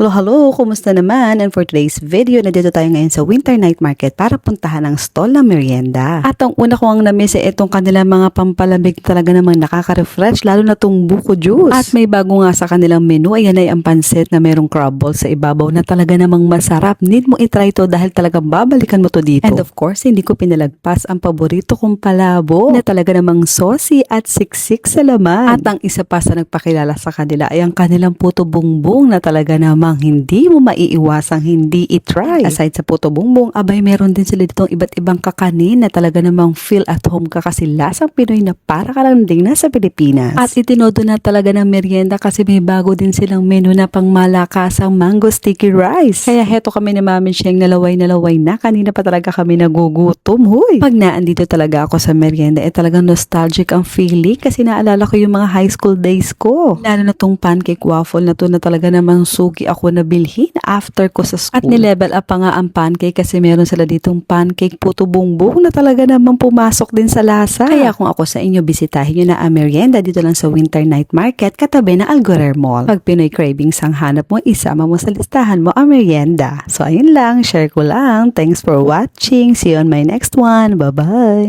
Hello, hello! Kumusta naman? And for today's video, nandito tayo ngayon sa Winter Night Market para puntahan ang stall ng merienda. At ang una ko ang namiss ay itong kanilang mga pampalamig talaga namang nakaka-refresh, lalo na itong buko juice. At may bago nga sa kanilang menu, ayan ay ang pansit na merong crab ball sa ibabaw na talaga namang masarap. Need mo itry to dahil talagang babalikan mo to dito. And of course, hindi ko pinalagpas ang paborito kong palabo na talaga namang saucy at siksik sa laman. At ang isa pa sa nagpakilala sa kanila ay ang kanilang puto bungbong na talaga namang hindi mo maiiwasang hindi itry. Aside sa puto bungbong, abay meron din sila ditong iba't ibang kakanin na talaga namang feel at home ka kasi lasang Pinoy na para ka lang ding nasa Pilipinas. At itinodo na talaga ng merienda kasi may bago din silang menu na pang malakasang mango sticky rice. Kaya heto kami ni Mami Sheng nalaway nalaway na. Kanina pa talaga kami nagugutom. Huy! Pag naandito talaga ako sa merienda, eh talagang nostalgic ang feeling kasi naalala ko yung mga high school days ko. Lalo na tong pancake waffle na to na talaga namang suki ako na bilhin after ko sa school. At nilevel up pa nga ang pancake kasi meron sila ditong pancake puto bumbong na talaga namang pumasok din sa lasa. Kaya kung ako sa inyo, bisitahin nyo na ang merienda dito lang sa Winter Night Market katabi ng Algorer Mall. Pag Pinoy cravings ang hanap mo, isama mo sa listahan mo ang merienda. So ayun lang, share ko lang. Thanks for watching. See you on my next one. Bye-bye!